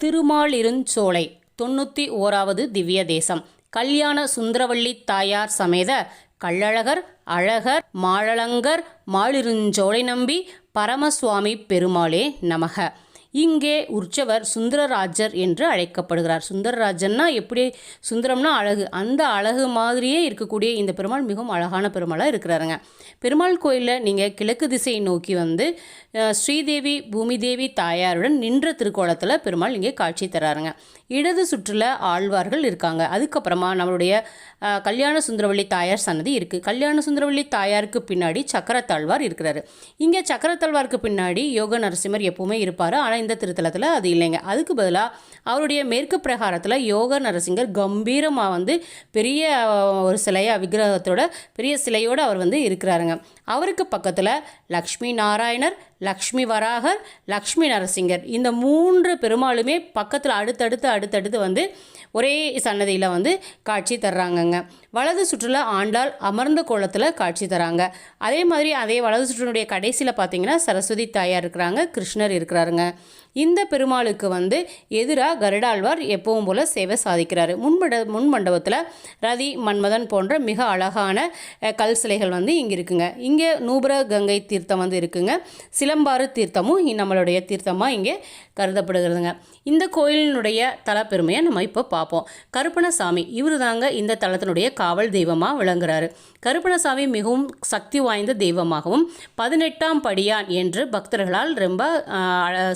திருமாலிருஞ்சோலை தொண்ணூற்றி ஓராவது திவ்ய தேசம். கல்யாண சுந்தரவள்ளி தாயார் சமேத கள்ளழகர் அழகர் மாழலங்கர் மாலிருஞ்சோலை நம்பி பரமசுவாமி பெருமாளே நமக. இங்கே உற்சவர் சுந்தரராஜர் என்று அழைக்கப்படுகிறார். சுந்தரராஜன்னா எப்படி? சுந்தரம்னா அழகு. அந்த அழகு மாதிரியே இருக்கக்கூடிய இந்த பெருமாள் மிகவும் அழகான பெருமாளாக இருக்கிறாருங்க. பெருமாள் கோயிலில் நீங்கள் கிழக்கு திசையை நோக்கி வந்து ஸ்ரீதேவி பூமிதேவி தாயாருடன் நின்ற திருக்கோலத்தில் பெருமாள் இங்கே காட்சி தராருங்க. இடது சுற்றில் ஆழ்வார்கள் இருக்காங்க. அதுக்கப்புறமா நம்மளுடைய கல்யாண சுந்தரவள்ளி தாயார் சன்னதி இருக்குது கல்யாண சுந்தரவள்ளி தாயாருக்கு பின்னாடி சக்கரத்தாழ்வார் இருக்கிறாரு. இங்கே சக்கரத்தாழ்வாருக்கு பின்னாடி யோக நரசிம்மர் எப்பவுமே இருப்பார். ஆனால் இந்த திருத்தலத்தில்? அது இல்லைங்க. அதுக்கு பதிலாக அவருடைய மேற்கு பிரகாரத்தில் யோக நரசிங்கர் கம்பீரமாக வந்து பெரிய ஒரு சிலையாக விக்கிரகத்தோட பெரிய சிலையோடு அவர் வந்து இருக்கிறாருங்க. அவருக்கு பக்கத்தில் லக்ஷ்மி நாராயணர் லக்ஷ்மி வராகர் லக்ஷ்மி நரசிங்கர். இந்த மூன்று பெருமாளுமே பக்கத்தில் அடுத்தடுத்து அடுத்தடுத்து வந்து ஒரே சன்னதியில் வந்து காட்சி தர்றாங்கங்க. வலது சுற்றுல ஆண்டாள் அமர்ந்த கோலத்தில் காட்சி தராங்க. அதே மாதிரி அதே வலது சுற்றினுடைய கடைசியில் பார்த்தீங்கன்னா சரஸ்வதி தாயார் இருக்கிறாங்க கிருஷ்ணர் இருக்கிறாருங்க. இந்த பெருமாளுக்கு வந்து எதிராக கருடாழ்வார் எப்பவும் போல் சேவை சாதிக்கிறாரு. முன்மட முன் மண்டபத்தில் ரதி மன்மதன் போன்ற மிக அழகான கல் சிலைகள் வந்து இங்கே இருக்குங்க. இங்கே நூபுர கங்கை தீர்த்தம் வந்து இருக்குங்க. சிலம்பாறு தீர்த்தமும் நம்மளுடைய தீர்த்தமாக இங்கே கருதப்படுகிறதுங்க. இந்த கோயிலினுடைய தலப்பெருமையை நம்ம இப்போ பார்ப்போம். கருப்பணசாமி இவர் தாங்க இந்த தலத்தினுடைய காவல் தெய்வமாக விளங்குறாரு. கருப்பணசாமி மிகவும் சக்தி வாய்ந்த தெய்வமாகவும் பதினெட்டாம் படியான் என்று பக்தர்களால் ரொம்ப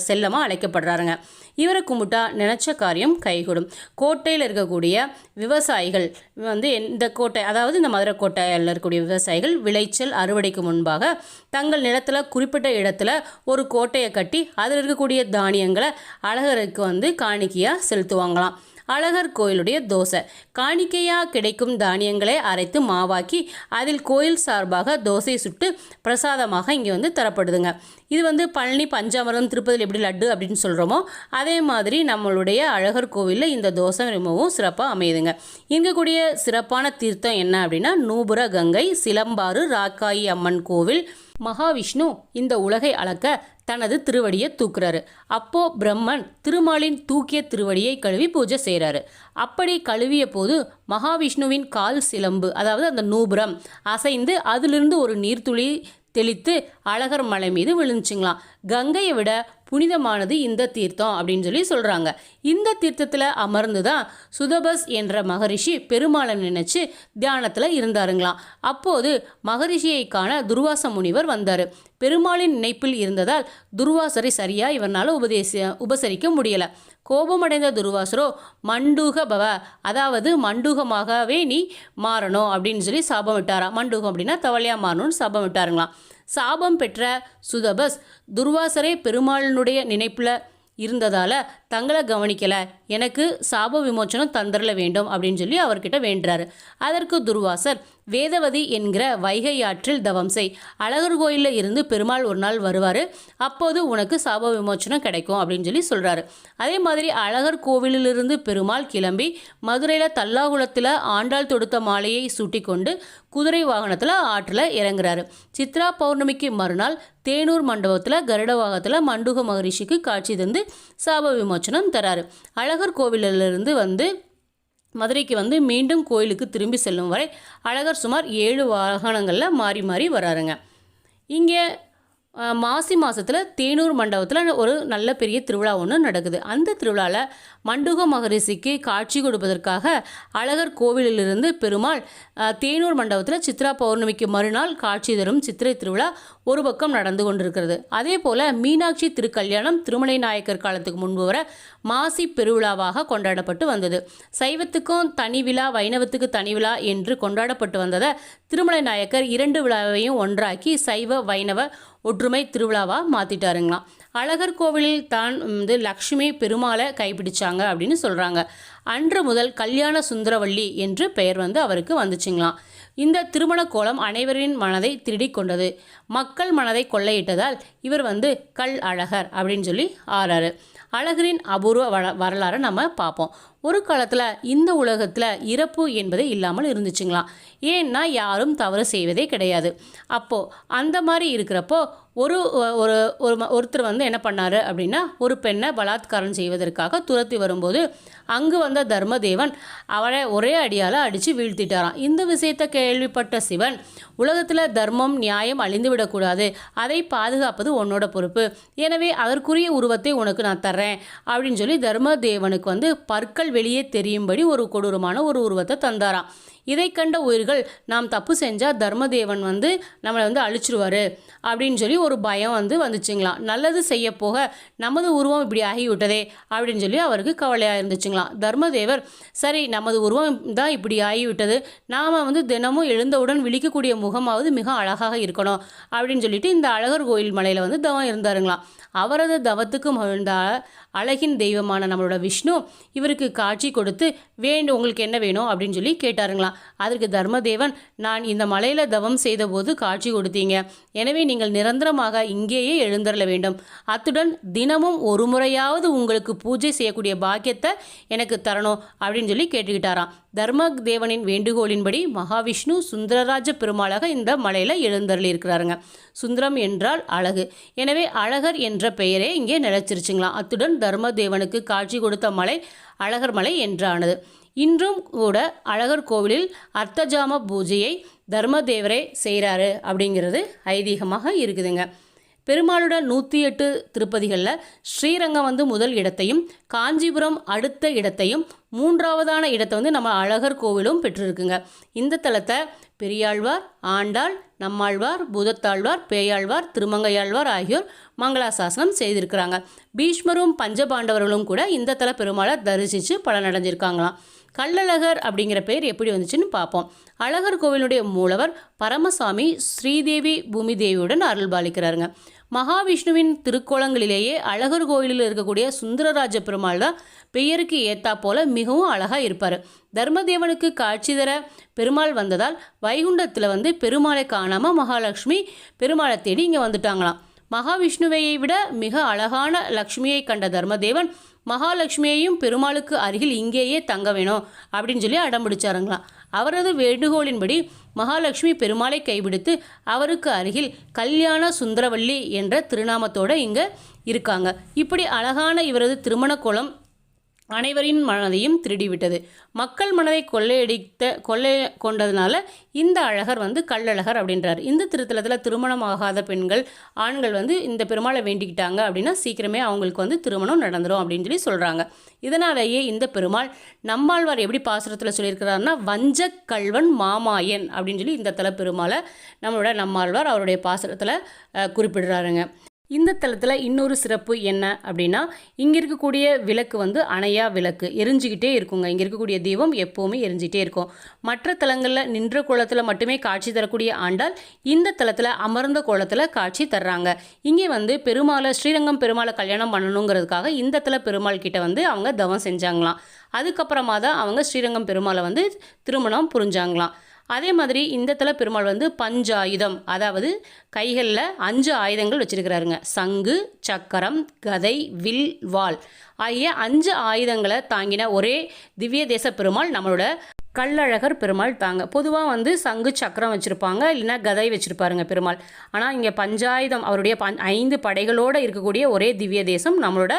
செல்லமாக அழைக்கப்படுறாருங்க. இவரை கும்பிட்டா நினச்ச காரியம் கைகூடும். கோட்டையில் இருக்கக்கூடிய விவசாயிகள் வந்து இந்த கோட்டை அதாவது இந்த மதுரை கோட்டையில் இருக்கக்கூடிய விவசாயிகள் விளைச்சல் அறுவடைக்கு முன்பாக தங்கள் நிலத்தில் குறிப்பிட்ட இடத்துல ஒரு கோட்டையை கட்டி அதில் இருக்கக்கூடிய தானியங்களை அழகருக்கு வந்து காணிக்கையாக செலுத்துவாங்களாம். அழகர் கோயிலுடைய தோசை. காணிக்கையாக கிடைக்கும் தானியங்களை அரைத்து மாவாக்கி அதில் கோயில் சார்பாக தோசை சுட்டு பிரசாதமாக இங்கே வந்து தரப்படுதுங்க. இது வந்து பழனி பஞ்சாமிரதம் திருப்பதியில் எப்படி லட்டு அப்படின்னு சொல்கிறோமோ அதே மாதிரி நம்மளுடைய அழகர் கோவிலில் இந்த தோசை ரொம்பவும் சிறப்பாக அமையுதுங்க. இருக்கக்கூடிய சிறப்பான தீர்த்தம் என்ன அப்படின்னா நூபுர கங்கை சிலம்பாறு ராக்காயி அம்மன் கோவில் மகாவிஷ்ணு இந்த உலகை அளக்க தனது திருவடியை தூக்குறாரு. அப்போ பிரம்மன் திருமாலின் தூக்கிய திருவடியை கழுவி பூஜை செய்கிறாரு அப்படி கழுவிய போது மகாவிஷ்ணுவின் கால் சிலம்பு அதாவது அந்த நூபுரம் அசைந்து அதிலிருந்து ஒரு நீர்த்துளி தெளித்து அழகர் மலை மீது விழுந்துச்சுங்களாம். கங்கையை விட புனிதமானது இந்த தீர்த்தம் அப்படின்னு சொல்லி சொல்கிறாங்க இந்த தீர்த்தத்தில் அமர்ந்து தான் சுதபஸ் என்ற மகரிஷி பெருமாளை நினச்சி தியானத்தில் இருந்தாருங்களாம். அப்போது மகரிஷியை காண துர்வாச முனிவர் வந்தார். பெருமாளின் நினைப்பில் இருந்ததால் துர்வாசரை சரியாக இவனால் உபதேச உபசரிக்க முடியலை. கோபமடைந்த துர்வாசரோ மண்டூக பவ அதாவது மண்டூகமாகவே நீ மாறணும் அப்படின்னு சொல்லி சாபம் விட்டாராம் மண்டூகம் அப்படின்னா தவளையாக மாறணும்னு சாபம் விட்டாருங்களாம். சாபம் பெற்ற சுதபஸ் துர்வாசரே பெருமாளினுடைய நினைப்பில் இருந்ததால் தங்களை கவனிக்கலை. எனக்கு சாப விமோச்சனம் தந்தரல வேண்டும் அப்படின்னு சொல்லி அவர்கிட்ட வேண்டுறாரு. அதற்கு துர்வாசர் வேதவதி என்கிற வைகை ஆற்றில் தவம் செய். அழகர் கோயிலில் இருந்து பெருமாள் ஒரு நாள் வருவார். அப்போது உனக்கு சாப விமோச்சனம் கிடைக்கும் அப்படின்னு சொல்லி சொல்கிறாரு அதே மாதிரி அழகர் கோவிலிலிருந்து பெருமாள் கிளம்பி மதுரையில் தல்லாகுளத்தில் ஆண்டாள் தொடுத்த மாலையை சூட்டி கொண்டு குதிரை வாகனத்தில் ஆற்றில் இறங்குறாரு. சித்ரா பௌர்ணமிக்கு மறுநாள் தேனூர் மண்டபத்தில் கருட வாகத்தில் மண்டுக மகரிஷிக்கு காட்சி தந்து சாப விமோச்சனம் தராரு. அழகர் கோவிலிலிருந்து வந்து மதுரைக்கு வந்து மீண்டும் கோயிலுக்கு திரும்பி செல்லும் வரை அழகர் சுமார் ஏழு வாகனங்களில் மாறி மாறி வராருங்க. இங்கே மாசி மாதத்தில் தேனூர் மண்டபத்தில் ஒரு நல்ல பெரிய திருவிழா ஒன்று நடக்குது. அந்த திருவிழாவில் மண்டுக மகரிஷிக்கு காட்சி கொடுப்பதற்காக அழகர் கோவிலிலிருந்து பெருமாள் தேனூர் மண்டபத்தில் சித்ரா பௌர்ணமிக்கு மறுநாள் காட்சி தரும் சித்திரை திருவிழா ஒரு பக்கம் நடந்து கொண்டிருக்கிறது. அதே போல் மீனாட்சி திருக்கல்யாணம் திருமலை நாயக்கர் காலத்துக்கு முன்பு வர மாசி பெருவிழாவாக கொண்டாடப்பட்டு வந்தது. சைவத்துக்கும் தனி விழா வைணவத்துக்கு தனி விழா என்று கொண்டாடப்பட்டு வந்ததை திருமலை நாயக்கர் இரண்டு விழாவையும் ஒன்றாக்கி சைவ வைணவ ஒற்றுமை திருவிழாவாக மாற்றிட்டாருங்களாம் அழகர் கோவிலில் தான் வந்து லக்ஷ்மி பெருமாளை கைப்பிடிச்சாங்க அப்படின்னு சொல்கிறாங்க அன்று முதல் கல்யாண சுந்தரவள்ளி என்று பெயர் வந்து அவருக்கு வந்துச்சுங்களாம் இந்த திருமண கோலம் அனைவரின் மனதை திருடி கொண்டது. மக்கள் மனதை கொள்ளையிட்டதால் இவர் வந்து கல் அழகர் அப்படின்னு சொல்லி ஆறாரு. அழகரின் அபூர்வ வர வரலாறை நம்ம பார்ப்போம். ஒரு காலத்தில் இந்த உலகத்தில் இறப்பு என்பதே இல்லாமல் இருந்துச்சுங்களாம் ஏன்னா யாரும் தவறு செய்வதே கிடையாது. அப்போது அந்த மாதிரி இருக்கிறப்போ ஒரு ஒரு ஒரு ஒருத்தர் வந்து என்ன பண்ணார் அப்படின்னா ஒரு பெண்ணை பலாத்காரம் செய்வதற்காக துரத்தி வரும்போது அங்கு வந்த தர்மதேவன் அவளை ஒரே அடியால் அடித்து வீழ்த்திட்டாராம். இந்த விஷயத்தை கேள்விப்பட்ட சிவன் உலகத்தில் தர்மம் நியாயம் அழிந்து விடக்கூடாது. அதை பாதுகாப்பது உன்னோட பொறுப்பு. எனவே அதற்குரிய உருவத்தை உனக்கு நான் தர்றேன் அப்படின்னு சொல்லி தர்மதேவனுக்கு வந்து பற்கள் வெளியே தெரியும்படி ஒரு கொடூரமான ஒரு உருவத்தை தந்தாராம். இதை கண்ட உயிர்கள் நாம் தப்பு செஞ்சால் தர்மதேவன் வந்து நம்மளை வந்து அழிச்சிருவார் அப்படின்னு சொல்லி ஒரு பயம் வந்து வந்துச்சுங்களாம். நல்லது செய்ய போக நமது உருவம் இப்படி ஆகிவிட்டதே அப்படின்னு சொல்லி அவருக்கு கவலையாக இருந்துச்சுங்களாம். தர்மதேவர் சரி நமது உருவம் தான் இப்படி ஆகிவிட்டது. நாம் வந்து தினமும் எழுந்தவுடன் விழிக்கக்கூடிய முகமாவது மிக அழகாக இருக்கணும் அப்படின்னு சொல்லிட்டு இந்த அழகர் கோயில் மலையில் வந்து தவம் இருந்தாருங்களாம். அவரது தவத்துக்கு மகிழ்ந்த அழகின் தெய்வமான நம்மளோட விஷ்ணு இவருக்கு காட்சி கொடுத்து வேண்டும் உங்களுக்கு என்ன வேணும்? அப்படின்னு சொல்லி கேட்டாருங்களாம். அதற்கு தர்மதேவன் நான் இந்த மலையில் தவம் செய்தபோது காட்சி கொடுத்தீங்க. எனவே நீங்கள் நிரந்தரமாக இங்கேயே எழுந்தருள வேண்டும். அத்துடன் தினமும் ஒரு முறையாவது உங்களுக்கு பூஜை செய்யக்கூடிய பாக்கியத்தை எனக்கு தரணும் அப்படின்னு சொல்லி கேட்டுக்கிட்டாராம். தர்ம தேவனின் வேண்டுகோளின்படி மகாவிஷ்ணு சுந்தரராஜ பெருமாளாக இந்த மலையில் எழுந்தருளி இருக்கிறாருங்க. சுந்தரம் என்றால் அழகு. எனவே அழகர் என்ற பெயரே இங்கே நிலச்சிருச்சுங்களாம் அத்துடன் தர்மதேவனுக்கு காட்சி கொடுத்த மலை அழகர் மலை என்றானது. இன்றும் கூட அழகர் கோவிலில் அர்த்தஜாம பூஜையை தர்மதேவரே செய்கிறாரு அப்படிங்கிறது ஐதீகமாக இருக்குதுங்க. பெருமாளோட நூற்றி எட்டு திருப்பதிகளில் ஸ்ரீரங்கம் வந்து முதல் இடத்தையும் காஞ்சிபுரம் அடுத்த இடத்தையும் மூன்றாவதான இடத்தை வந்து நம்ம அழகர் கோவிலும் பெற்றிருக்குங்க. இந்த தலத்தை பெரியாழ்வார் ஆண்டாள் நம்மாழ்வார் பூதத்தாழ்வார் பேயாழ்வார் திருமங்கையாழ்வார் ஆகியோர் மங்களாசாசனம் செய்திருக்கிறாங்க. பீஷ்மரும் பஞ்சபாண்டவர்களும் கூட இந்த தல பெருமாளை தரிசித்து பலனடைஞ்சிருக்காங்களாம். கள்ளழகர் அப்படிங்கிற பேர் எப்படி வந்துச்சுன்னு பார்ப்போம். அழகர் கோவிலுடைய மூலவர் பரமசாமி ஸ்ரீதேவி பூமிதேவியுடன் அருள்பாலிக்கிறாருங்க மகாவிஷ்ணுவின் திருக்கோலங்களிலேயே அழகர் கோயிலில் இருக்கக்கூடிய சுந்தரராஜ பெருமாள் தான் பெயருக்கு ஏத்தா போல மிகவும் அழகாக இருப்பார். தர்மதேவனுக்கு காட்சி தர பெருமாள் வந்ததால் வைகுண்டத்தில் வந்து பெருமாளை காணாமல் மகாலட்சுமி பெருமாளை தேடி இங்கே வந்துட்டாங்களாம். மகாவிஷ்ணுவையை விட மிக அழகான லக்ஷ்மியை கண்ட தர்மதேவன் மகாலட்சுமியையும் பெருமாளுக்கு அருகில் இங்கேயே தங்க வேணும் அப்படின்னு சொல்லி அடம் பிடிச்சாருங்களாம். அவரது வேண்டுகோளின்படி மகாலட்சுமி பெருமாளை கைபிடித்து அவருக்கு அருகில் கல்யாண சுந்தரவல்லி என்ற திருநாமத்தோடு இங்கே இருக்காங்க. இப்படி அழகான இவரது திருமண கோலம் அனைவரின் மனதையும் திருடிவிட்டது. மக்கள் மனதை கொள்ளையடித்த கொள்ளை கொண்டதுனால இந்த அழகர் வந்து கள்ளழகர் அப்படின்றார். இந்த திருத்தலத்தில் திருமணம் ஆகாத பெண்கள் ஆண்கள் வந்து இந்த பெருமாளை வேண்டிக்கிட்டாங்க அப்படின்னா சீக்கிரமே அவங்களுக்கு வந்து திருமணம் நடந்துரும் அப்படின்னு சொல்லி சொல்கிறாங்க இதனாலேயே இந்த பெருமாள் நம்மாழ்வார் எப்படி பாசுரத்தில் சொல்லியிருக்கிறாருன்னா வஞ்சக்கல்வன் மாமாயன் அப்படின்னு சொல்லி இந்த தல பெருமாளை நம்மளோட நம்மாழ்வார் அவருடைய பாசுரத்தில் குறிப்பிடுறாருங்க. இந்த தலத்தில் இன்னொரு சிறப்பு என்ன அப்படின்னா இங்கே இருக்கக்கூடிய விளக்கு வந்து அணையா விளக்கு எரிஞ்சுக்கிட்டே இருக்குங்க. இங்கே இருக்கக்கூடிய தீபம் எப்போவுமே எரிஞ்சிட்டே இருக்கும். மற்ற தலங்களில் நின்ற கோலத்தில் மட்டுமே காட்சி தரக்கூடிய ஆண்டால் இந்த தலத்தில் அமர்ந்த கோலத்தில் காட்சி தர்றாங்க. இங்கே வந்து பெருமாளை ஸ்ரீரங்கம் பெருமாளை கல்யாணம் பண்ணணுங்கிறதுக்காக இந்த தல பெருமாள் கிட்ட வந்து அவங்க தவம் செஞ்சாங்களாம். அதுக்கப்புறமா தான் அவங்க ஸ்ரீரங்கம் பெருமாளை வந்து திருமணம் புரிஞ்சாங்களாம். அதே மாதிரி இந்த தல பெருமாள் வந்து பஞ்சாயுதம் அதாவது கைகளில் அஞ்சு ஆயுதங்கள் வச்சிருக்கிறாருங்க. சங்கு சக்கரம் கதை வில் வாள். ஆகிய அஞ்சு ஆயுதங்களை தாங்கின ஒரே திவ்ய தேச பெருமாள் நம்மளோட கள்ளழகர் பெருமாள் தாங்க. பொதுவாக வந்து சங்கு சக்கரம் வச்சுருப்பாங்க இல்லைன்னா கதை வச்சுருப்பாருங்க பெருமாள். ஆனால் இங்கே பஞ்சாயுதம் அவருடைய பஞ் ஐந்து படைகளோடு இருக்கக்கூடிய ஒரே திவ்ய தேசம் நம்மளோட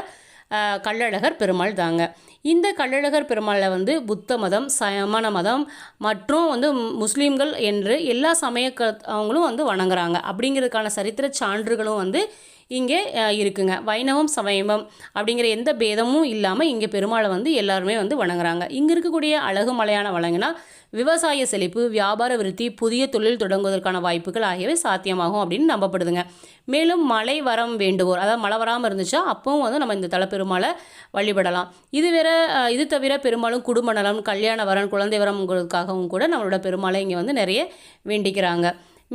கள்ளழகர் பெருமாள் தாங்க. இந்த கள்ளழகர் பெருமாளில் வந்து புத்த மதம் சமண மதம் மற்றும் வந்து முஸ்லீம்கள் என்று எல்லா சமய அவங்களும் வந்து வணங்குறாங்க. அப்படிங்கிறதுக்கான சரித்திர சான்றுகளும் வந்து இங்கே இருக்குங்க. வைணவம் சமயமம் அப்படிங்கிற எந்த பேதமும் இல்லாமல் இங்கே பெருமாளை வந்து எல்லாருமே வந்து வணங்குறாங்க. இங்கே இருக்கக்கூடிய அழகு மலையான வழங்கினா விவசாய செழிப்பு வியாபார விருத்தி புதிய தொழில் தொடங்குவதற்கான வாய்ப்புகள் ஆகியவை சாத்தியமாகும் அப்படின்னு நம்பப்படுதுங்க. மேலும் மழை வரம் வேண்டுவோர் அதாவது மழை வராமல் இருந்துச்சா அப்பவும் வந்து நம்ம இந்த தல பெருமாளை வழிபடலாம். இது வேற இது தவிர பெரும்பாலும் குடும்ப நலம் கல்யாண வரன் குழந்தை வரம்ங்கிறதுக்காகவும் கூட நம்மளோட பெருமாளை இங்கே வந்து நிறைய வேண்டிக்கிறாங்க.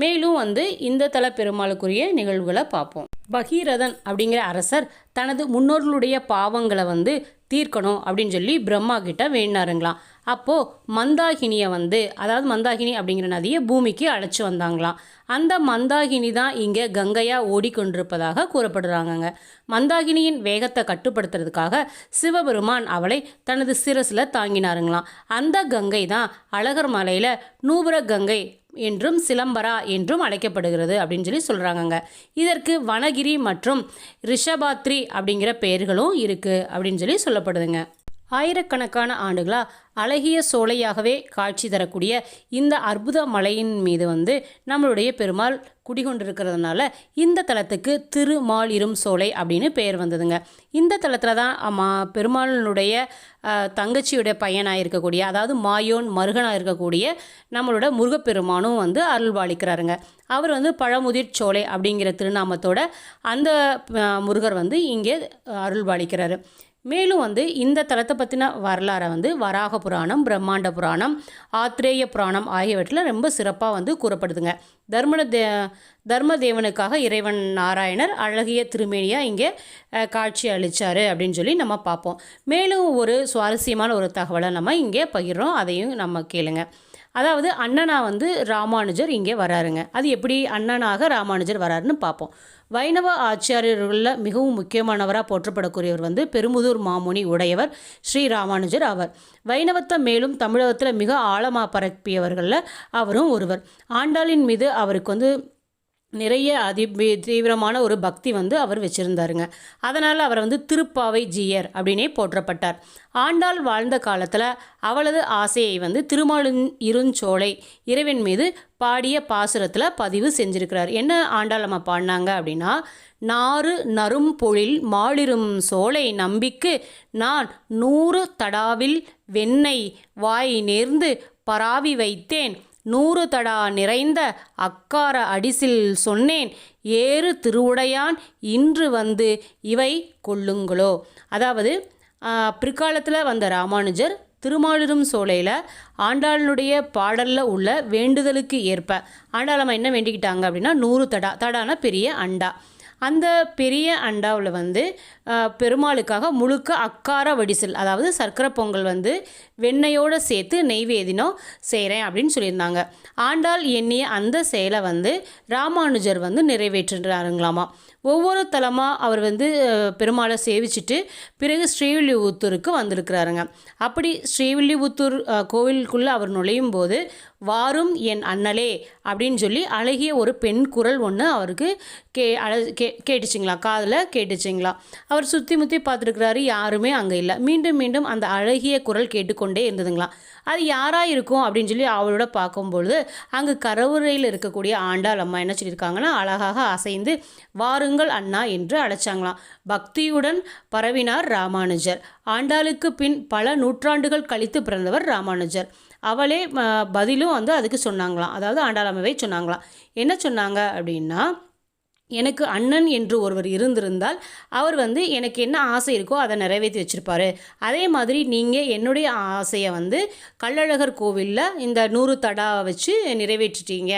மேலும் வந்து இந்த தல பெருமாளுக்குரிய நிகழ்வுகளை பார்ப்போம். பகீரதன் அப்படிங்கிற அரசர் தனது முன்னோர்களுடைய பாவங்களை வந்து தீர்க்கணும் அப்படின்னு சொல்லி பிரம்மா கிட்ட வேணாருங்களாம் அப்போது மந்தாகினியை வந்து அதாவது மந்தாகினி அப்படிங்கிற நதியை பூமிக்கு அழைச்சி வந்தாங்களாம். அந்த மந்தாகினி தான் இங்கே கங்கையாக ஓடிக்கொண்டிருப்பதாக கூறப்படுறாங்கங்க. மந்தாகினியின் வேகத்தை கட்டுப்படுத்துறதுக்காக சிவபெருமான் அவளை தனது சிரசில் தாங்கினாருங்களாம். அந்த கங்கை தான் அழகர் மலையில் நூபுர கங்கை என்றும் சிலம்பரா என்றும் அழைக்கப்படுகிறது அப்படின்னு சொல்லி சொல்கிறாங்கங்க இதற்கு வனகிரி மற்றும் ரிஷபாத்ரி அப்படிங்கிற பெயர்களும் இருக்குது அப்படின்னு சொல்லி சொல்லப்படுதுங்க. ஆயிரக்கணக்கான ஆண்டுகளாக அழகிய சோலையாகவே காட்சி தரக்கூடிய இந்த அற்புத மலையின் மீது வந்து நம்மளுடைய பெருமாள் குடிகொண்டிருக்கிறதுனால இந்த தலத்துக்கு திருமாலிரும் சோலை அப்படின்னு பெயர் வந்ததுங்க. இந்த தலத்தில் தான் மா பெருமாளினுடைய தங்கச்சியுடைய பையனாக இருக்கக்கூடிய அதாவது மாயோன் மருகனாக இருக்கக்கூடிய நம்மளோட முருகப்பெருமானும் வந்து அருள்பாலிக்கிறாருங்க. அவர் வந்து பழமுதிர் சோலை அப்படிங்கிற திருநாமத்தோட அந்த முருகர் வந்து இங்கே அருள்பாலிக்கிறாரு. மேலும் வந்து இந்த தலத்தை பற்றின வரலாறை வந்து வராக புராணம் பிரம்மாண்ட புராணம் ஆத்ரேய புராணம் ஆகியவற்றில் ரொம்ப சிறப்பாக வந்து கூறப்படுதுங்க. தர்ம தே தர்மதேவனுக்காக இறைவன் நாராயணர் அழகிய திருமேனியாக இங்கே காட்சி அளித்தார் அப்படின்னு சொல்லி நம்ம பார்ப்போம் மேலும் ஒரு சுவாரஸ்யமான ஒரு தகவலை நம்ம இங்கே பகிர்றோம். அதையும் நம்ம கேளுங்கள் அதாவது அண்ணனா வந்து ராமானுஜர் இங்கே வராருங்க. அது எப்படி அண்ணனாக ராமானுஜர் வராருன்னு பார்ப்போம். வைணவ ஆச்சாரியர்களில் மிகவும் முக்கியமானவராக போற்றப்படக்கூடியவர் வந்து பெருமுதூர் மாமுனி உடையவர் ஸ்ரீ ராமானுஜர் ஆவர். வைணவத்தை மேலும் தமிழகத்தில் மிக ஆழமாக பரப்பியவர்களில் அவரும் ஒருவர். ஆண்டாளின் மீது அவருக்கு வந்து நிறைய அதி தீவிரமான ஒரு பக்தி வந்து அவர் வச்சுருந்தாருங்க. அதனால் அவர் வந்து திருப்பாவை ஜீயர் அப்படின்னே போற்றப்பட்டார். ஆண்டாள் வாழ்ந்த காலத்தில் அவளது ஆசையை வந்து திருமாலின் இருஞ்சோலை இறைவன் மீது பாடிய பாசுரத்தில் பதிவு செஞ்சுருக்கிறார். என்ன ஆண்டாள் நம்ம பாடினாங்க அப்படின்னா நாறு நரும் பொழில் மாளிரும் சோலை நம்பிக்கு நான் நூறு தடாவில் வெண்ணெய் வாய் நேர்ந்து பராவி வைத்தேன். நூறு தடா நிறைந்த அக்கார அடிசில் சொன்னேன் ஏறு திருவுடையான் இன்று வந்து இவை கொள்ளுங்களோ? அதாவது பிற்காலத்தில் வந்த ராமானுஜர் திருமாலிரும் சோலையில் ஆண்டாளனுடைய பாடலில் உள்ள வேண்டுதலுக்கு ஏற்ப ஆண்டாளம்மா என்ன வேண்டிக்கிட்டாங்க அப்படின்னா நூறு தடா தடானா பெரிய அண்டா. அந்த பெரிய அண்டாவில் வந்து பெருமாளுக்காக முழுக்க அக்கார வடிசல் அதாவது சர்க்கரை பொங்கல் வந்து வெண்ணெயோடு சேர்த்து நெய்வேதினம் செய்கிறேன் அப்படின்னு சொல்லியிருந்தாங்க. ஆண்டாள் எண்ணிய அந்த செயலை வந்து ராமானுஜர் வந்து நிறைவேற்றுறாருங்களாமா ஒவ்வொரு தலமாக அவர் வந்து பெருமாளை சேவிச்சிட்டு பிறகு ஸ்ரீவில்லிபுத்தூருக்கு வந்திருக்கிறாருங்க. அப்படி ஸ்ரீவில்லிபுத்தூர் கோவிலுக்குள்ளே அவர் நுழையும் போது வாரும் என் அண்ணலே அப்படின்னு சொல்லி அழகிய ஒரு பெண் குரல் ஒன்று அவருக்கு கே அழ கே கேட்டுச்சிங்களா? காதில் கேட்டுச்சிங்களா? அவர் சுற்றி முற்றி பார்த்துருக்கிறாரு யாருமே அங்கே இல்லை. மீண்டும் மீண்டும் அந்த அழகிய குரல் கேட்டுக்கொண்டே இருந்ததுங்களா? அது யாராக இருக்கும் அப்படின்னு சொல்லி அவளோட பார்க்கும்பொழுது அங்கே கரவுரையில் இருக்கக்கூடிய ஆண்டாள் அம்மா என்ன சொல்லியிருக்காங்கன்னா அழகாக அசைந்து வாருங்கள் அண்ணா என்று அழைச்சாங்களாம் பக்தியுடன் பரவினார் ராமானுஜர். ஆண்டாளுக்கு பின் பல நூற்றாண்டுகள் கழித்து பிறந்தவர் ராமானுஜர். அவளே பதிலும் வந்து அதுக்கு சொன்னாங்களாம். அதாவது ஆண்டாளமவே சொன்னாங்களாம். என்ன சொன்னாங்க அப்படின்னா எனக்கு அண்ணன் என்று ஒருவர் இருந்திருந்தால் அவர் வந்து எனக்கு என்ன ஆசை இருக்கோ அதை நிறைவேற்றி வச்சுருப்பார். அதே மாதிரி நீங்கள் என்னுடைய ஆசையை வந்து கள்ளழகர் கோவிலில் இந்த நூறு தடாவை வச்சு நிறைவேற்றிட்டீங்க.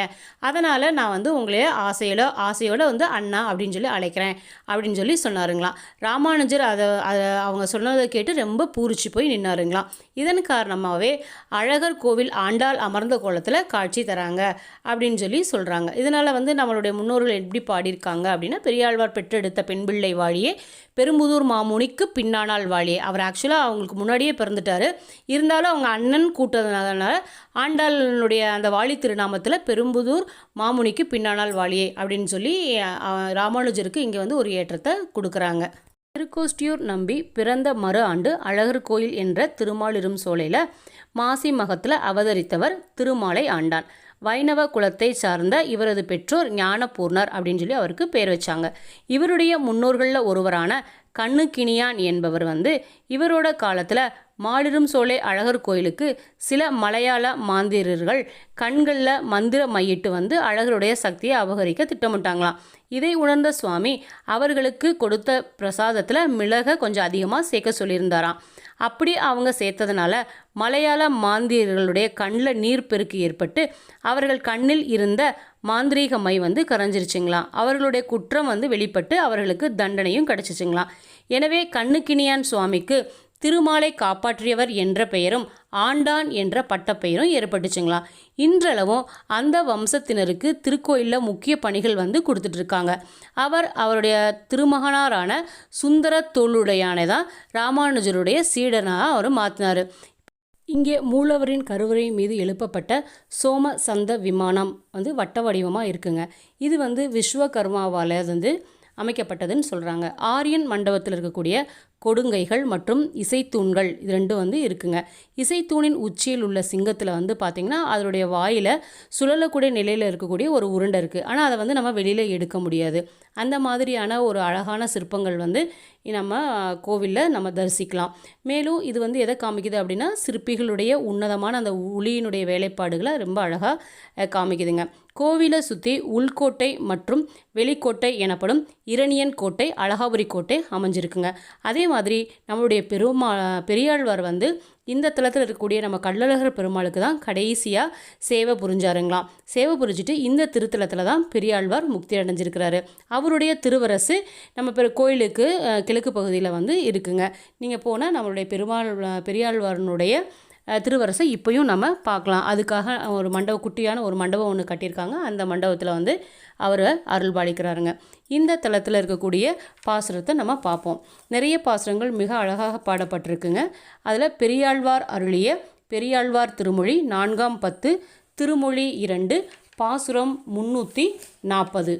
அதனால் நான் வந்து உங்களைய ஆசையோட ஆசையோட வந்து அண்ணா அப்படின்னு சொல்லி அழைக்கிறேன் அப்படின்னு சொல்லி சொன்னாருங்களாம். ராமானுஜர் அதை அதை அவங்க சொன்னதை கேட்டு ரொம்ப பூரிச்சு போய் நின்னாருங்களாம். இதன் காரணமாகவே அழகர் கோவில் ஆண்டாள் அமர்ந்த கோலத்தில் காட்சி தராங்க அப்படின்னு சொல்லி சொல்கிறாங்க இதனால் வந்து நம்மளுடைய முன்னோர்கள் எப்படி பாடி சொல்லியிருக்காங்க அப்படின்னா பெரியாழ்வார் பெற்றெடுத்த பெண் பிள்ளை வாழியே பெரும்புதூர் மாமுனிக்கு பின்னானால் வாழியே. அவர் ஆக்சுவலாக அவங்களுக்கு முன்னாடியே பிறந்துட்டாரு. இருந்தாலும் அவங்க அண்ணன் கூட்டதுனால ஆண்டாளனுடைய அந்த வாழி திருநாமத்தில் பெரும்புதூர் மாமுனிக்கு பின்னானால் வாழியே அப்படின்னு சொல்லி ராமானுஜருக்கு இங்கே வந்து ஒரு ஏற்றத்தை கொடுக்குறாங்க. திருக்கோஷ்டியூர் நம்பி பிறந்த மறு ஆண்டு அழகர் கோயில் என்ற திருமாலிரும் சோலையில் மாசி மகத்தில் அவதரித்தவர் திருமாலை ஆண்டான். வைணவ குலத்தை சார்ந்த இவரது பெற்றோர் ஞானபூர்ணர் அப்படின்னு சொல்லி அவருக்கு பேர் வச்சாங்க. இவருடைய முன்னோர்களில் ஒருவரான கண்ணுக்கிணியான் என்பவர் வந்து இவரோட காலத்தில் மாலிரும் சோலை அழகர் கோயிலுக்கு சில மலையாள மாந்திரர்கள் கண்களில் மந்திர மையிட்டு வந்து அழகருடைய சக்தியை அபகரிக்க திட்டமிட்டாங்களாம். இதை உணர்ந்த சுவாமி அவர்களுக்கு கொடுத்த பிரசாதத்தில் மிளக கொஞ்சம் அதிகமாக சேர்க்க சொல்லியிருந்தாராம். அப்படி அவங்க சேர்த்ததுனால மலையாள மாந்திரியர்களுடைய கண்ணில் நீர் பெருக்கு ஏற்பட்டு அவர்கள் கண்ணில் இருந்த மாந்திரீக மை வந்து கரைஞ்சிருச்சுங்களாம் அவர்களுடைய குற்றம் வந்து வெளிப்பட்டு அவர்களுக்கு தண்டனையும் கிடச்சிச்சுங்களாம் எனவே கண்ணுக்கினியான் சுவாமிக்கு திருமாலை காப்பாற்றியவர் என்ற பெயரும் ஆண்டான் என்ற பட்டப்பெயரும் ஏற்பட்டுச்சுங்களாம் இன்றளவும் அந்த வம்சத்தினருக்கு திருக்கோயிலில் முக்கிய பணிகள் வந்து கொடுத்துட்ருக்காங்க. அவர் அவருடைய திருமகனாரான சுந்தர தோளுடையானை தான் ராமானுஜருடைய சீடனாக அவர் மாற்றினார் இங்கே மூலவரின் கருவறை மீது எழுப்பப்பட்ட சோம சந்த விமானம் வந்து வட்ட வடிவமாக இருக்குங்க. இது வந்து விஸ்வகர்மாவால் வந்து அமைக்கப்பட்டதுன்னு சொல்கிறாங்க ஆரியன் மண்டபத்தில் இருக்கக்கூடிய கொடுங்கைகள் மற்றும் இசைத்தூண்கள் இது ரெண்டும் வந்து இருக்குங்க. இசைத்தூணின் உச்சியில் உள்ள சிங்கத்தில் வந்து பார்த்திங்கன்னா அதனுடைய வாயில் சுழலக்கூடிய நிலையில் இருக்கக்கூடிய ஒரு உருண்டை இருக்குது ஆனால் அதை வந்து நம்ம வெளியில் எடுக்க முடியாது. அந்த மாதிரியான ஒரு அழகான சிற்பங்கள் வந்து நம்ம கோவிலில் நம்ம தரிசிக்கலாம். மேலும் இது வந்து எதை காமிக்குது அப்படின்னா சிற்பிகளுடைய உன்னதமான அந்த ஒளியினுடைய வேலைப்பாடுகளை ரொம்ப அழகாக காமிக்குதுங்க. கோவிலை சுற்றி உள்கோட்டை மற்றும் வெளிக்கோட்டை எனப்படும் இரணியன் கோட்டை அழகாபுரி கோட்டை அமைஞ்சிருக்குங்க. அதே மாதிரி நம்மளுடைய பெருமா பெரியாழ்வார் வந்து இந்த தளத்தில் இருக்கக்கூடிய நம்ம கள்ளழகர் பெருமாளுக்கு தான் கடைசியாக சேவை புரிஞ்சாருங்களாம். சேவை புரிஞ்சுட்டு இந்த திருத்தலத்தில் தான் பெரியாழ்வார் முக்தி அடைஞ்சிருக்கிறாரு. அவருடைய திருவரசு நம்ம பெரு கோயிலுக்கு கிழக்கு பகுதியில் வந்து இருக்குங்க. நீங்கள் போனால் நம்மளுடைய பெருமாள் பெரியாழ்வாரனுடைய திருவரசை இப்போயும் நம்ம பார்க்கலாம். அதுக்காக ஒரு மண்டப குட்டியான ஒரு மண்டபம் ஒன்று கட்டியிருக்காங்க. அந்த மண்டபத்தில் வந்து அவர் அருள் பாலிக்கிறாருங்க. இந்த தளத்தில் இருக்கக்கூடிய பாசுரத்தை நம்ம பார்ப்போம். நிறைய பாசுரங்கள் மிக அழகாக பாடப்பட்டிருக்குங்க. அதில் பெரியாழ்வார் அருளிய பெரியாழ்வார் திருமொழி நான்காம் பத்து திருமொழி இரண்டு பாசுரம் முன்னூற்றி நாற்பது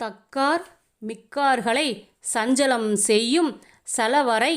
தக்கார் மிக்கார்களை சஞ்சலம் செய்யும் சலவரை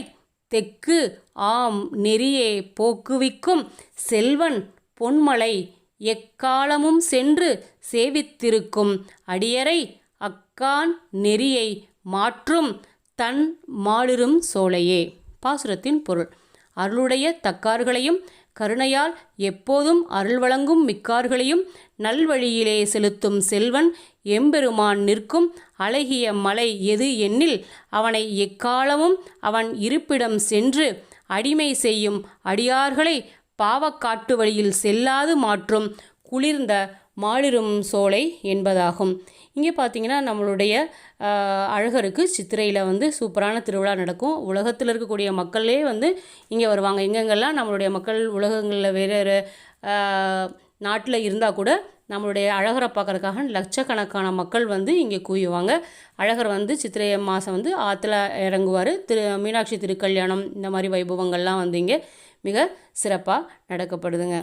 தெக்கு ஆம் நெறியே போக்குவிக்கும் செல்வன் பொன்மலை எக்காலமும் சென்று சேவித்திருக்கும் அடியரை அக்கான் நெறியை மாற்றும் தன் மாளிரும் சோலையே. பாசுரத்தின் பொருள். அருளுடைய தக்கார்களையும் கருணையால் எப்போதும் அருள் வழங்கும் மிக்கார்களையும் நல்வழியிலே செலுத்தும் செல்வன் எம்பெருமான் நிற்கும் அழகிய மலை எது எண்ணில் அவனை எக்காலமும் அவன் இருப்பிடம் சென்று அடிமை செய்யும் அடியார்களை பாவக்காட்டு வழியில் செல்லாது மாற்றும் குளிர்ந்த மாளிரும் சோலை என்பதாகும். இங்கே பார்த்தீங்கன்னா நம்மளுடைய அழகருக்கு சித்திரையில் வந்து சூப்பரான திருவிழா நடக்கும். உலகத்தில் இருக்கக்கூடிய மக்களே வந்து இங்கே வருவாங்க. எங்கெங்கெல்லாம் நம்மளுடைய மக்கள் உலகங்களில் வேறு வேறு நாட்டில் இருந்தால் கூட நம்மளுடைய அழகரை பார்க்குறதுக்காக லட்சக்கணக்கான மக்கள் வந்து இங்கே குவியுவாங்க அழகர் வந்து சித்திரை மாதம் வந்து ஆற்றுல இறங்குவார். திரு மீனாட்சி திருக்கல்யாணம் இந்த மாதிரி வைபவங்கள்லாம் வந்து இங்கே மிக சிறப்பாக நடக்கப்படுதுங்க.